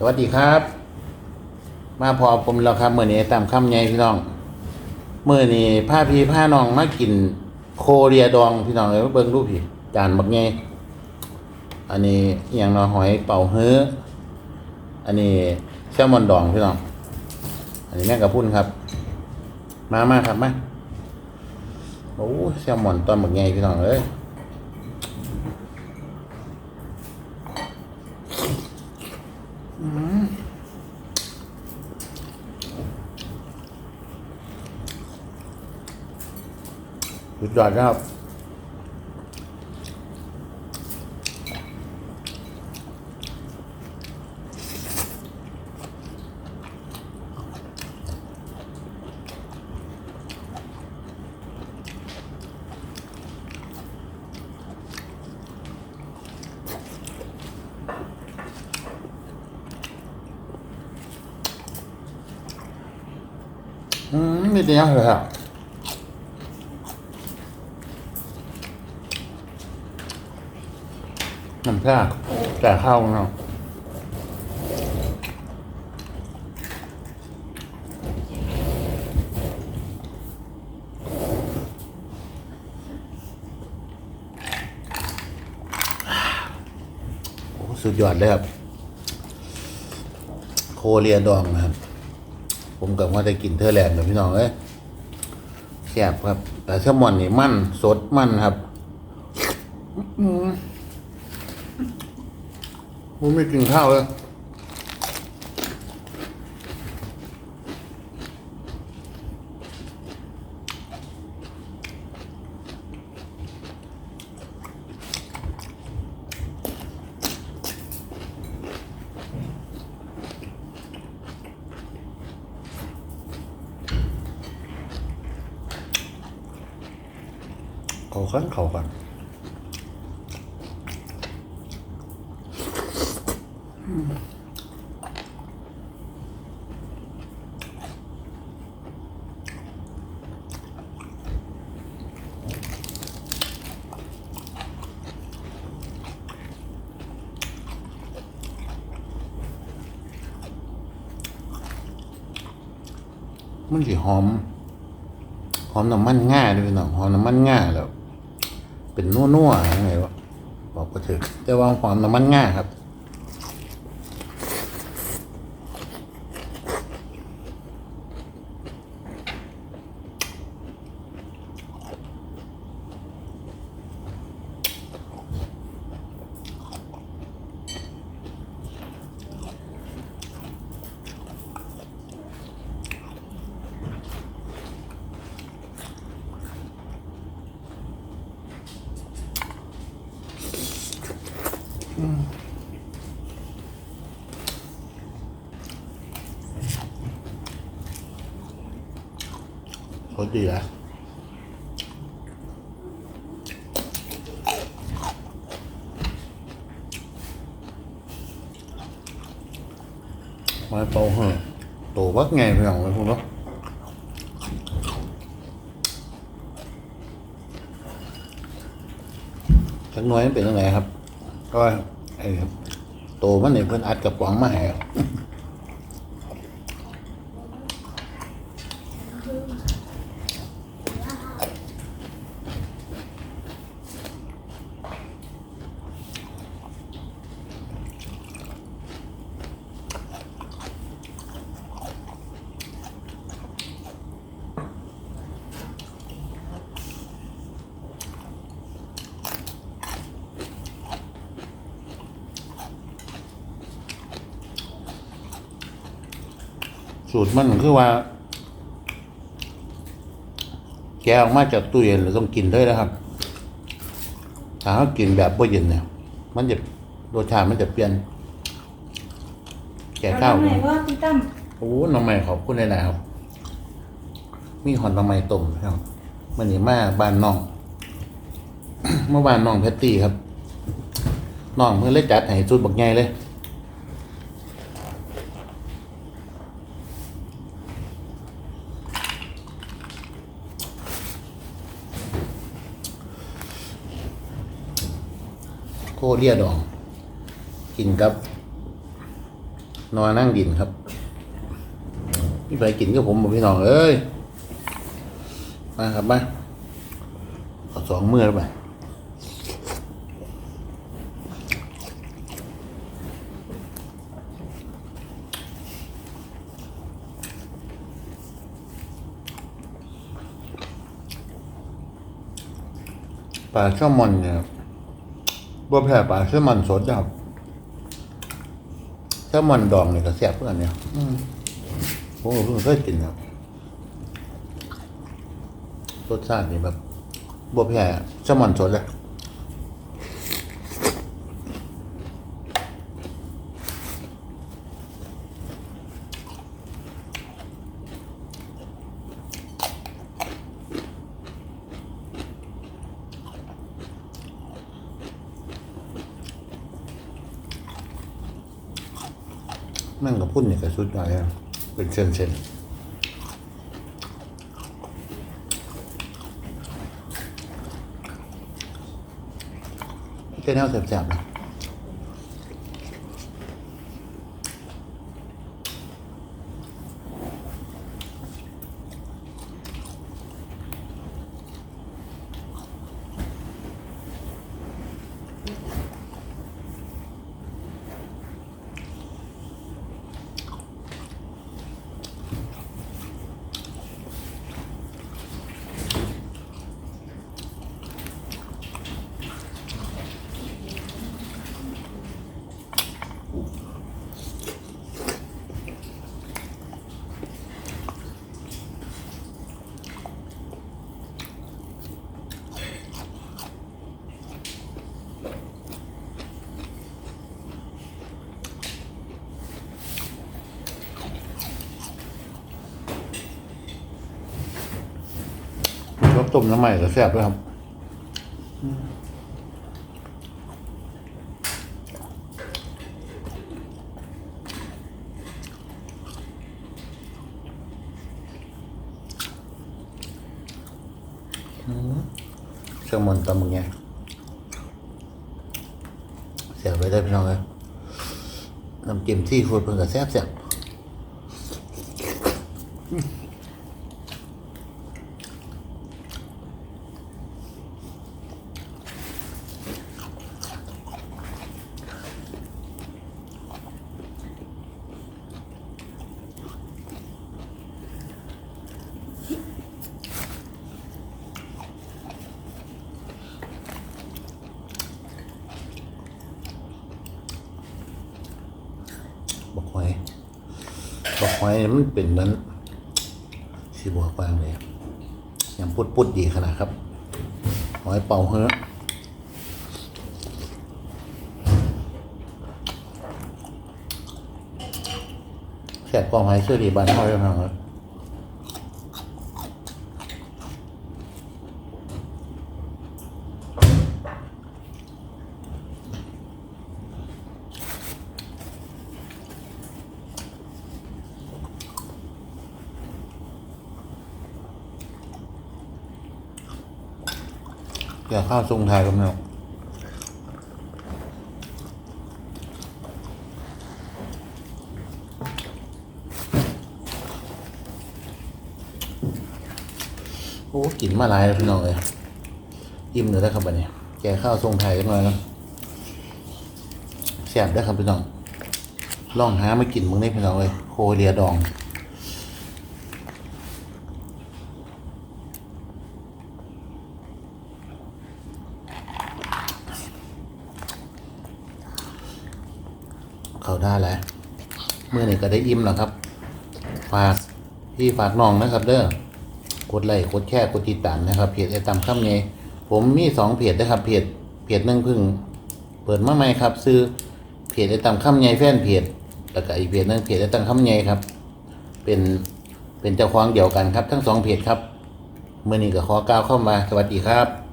สวัสดีครับ มาพอผมแล้วครับมื่อนี้ตามคำใหญ่พี่น้องมื่อนี้ผ้าพี่ผ้าน้องมากินโคเรียดองพี่น้องเลยเบิ่งรูปพี่จานบักใหญ่อันนี้อย่างเนอหอยเป่าเฮ้ออันนี้แซลมอนดองพี่น้อง อันนี้แม่กระพุ้นครับ มามาครับมาโอ้แซลมอนตอนบักใหญ่พี่น้องเอ้ย สุดยอดนะครับ อืมไม่ดีเลยครั น้ำชาแต่ข้าวเนาะสุดยอดเลยครับ โคเรียดองนะครับ ผมกับว่าได้กินเทอร์แลนด์แบบพี่น้องเอ้ยแซ่บครับแต่แซลมอนนี่มันสดมันครับ ผมไม่กินข้าวเลยเขากันเขากัน มันสิหอม หอมน้ำมันง่าด้วยพี่น้องหอมน้ำมันง่าแล้ว เป็นนัวๆยังไงวะบอกก็ถึกแต่ว่าหอมน้ำมันง่าครับ เขาดีแล้วไม้เป่าเหอะโตวักไงพี่องเลยคุณเนาะจักหน้อยมันเป็นยังไงครับ ก็ไอ้โตมันเนี่ยเพิ่อนอัดกับป๋องมาให้ สูตรมันคือว่า แกะออกมาจากตู้เย็นเราต้องกินเลยนะครับถ้าเรากินแบบบ่เย็นเนี่ย มันจะรสชาติมันจะเปลี่ยน แกะข้าวเอน้ำไหนว่าพี่ตั้มโอ้น้องใหม่ขอบคุณหลายๆครับ มีหอนน้องใหม่ต้มครับมันนี่มาบ้านน้อง เมื่อวานน้องแพตตี้ครับน้องเพิ่งเลยจัดให้ชุดบักใหญ่เลย โคเรียดอง กินกับ นอนนั่งกินครับพี่ไปกินกับผมบอกพี่น้องเอ้ย มาครับมาเอาสองมือแล้วไปปลาแซลมอนเนี่ยบ่ แพ้ปลาแซลมอนสดนะครับแซลมอนดองนี่ก็แซ่บเพื่อนเนี่ยอืมผมก็เพิ่งเคยกินครับรสชาตินี่แบบบ่แพ้แซลมอนสดเลย นั่งกับพุ่นนี่ก็สุดยอดเลยเป็นเส้นเส้นๆแค่แนวแสบๆนะ ต้มน้ำใหม่ก็แซ่บด้วยครับแซลมอนตำมึงไงเสียบไปได้พี่น้องเลยน้ำจิ้มที่ฟูดเพิ่งกับแซ่บแซ่บบักหอยบัก หอยมันเป็นเหมือนสีบัวกวางเลยยังพุดพุดดีขนาดครับ หอยเป่าเฮ้อแสบกองหอยเชื่อดีบานห้อยแล้วนะครับ เดี๋ยวข้าวทรงไทยกันเนาะโอ้กลิ่นมาลายแล้วพี่น้องเลยอิ่มเลยนะครับบัดนี้แกงข้าวทรงไทยกันหน่อยนะแซ่บได้ครับพี่น้องลองหามากินมึงได้พี่น้องเลยโคเรียดอง ได้แล้วเมื่อนี้ก็ได้อิ่มแล้วครับ ฝากพี่ฝากน้องนะครับ เด้อกดไลค์กดแชร์กดติดตามนะครับเพจไอตามข้ามไงผมมีสองเพจนะครับเพจเพจหนึ่งพึ่ง เปิดมาใหม่ครับ ซื้อเพจไอตามข้ามไงแฟนเพจแล้วก็อีกเพจหนึงเพจไอตามข้ามไงครับ เป็นเป็นเจ้าของเดียวกันครับ ทั้งสองเพจครับเมื่อนี้ก็ขอกล่าวเข้ามาสวัสดีครับ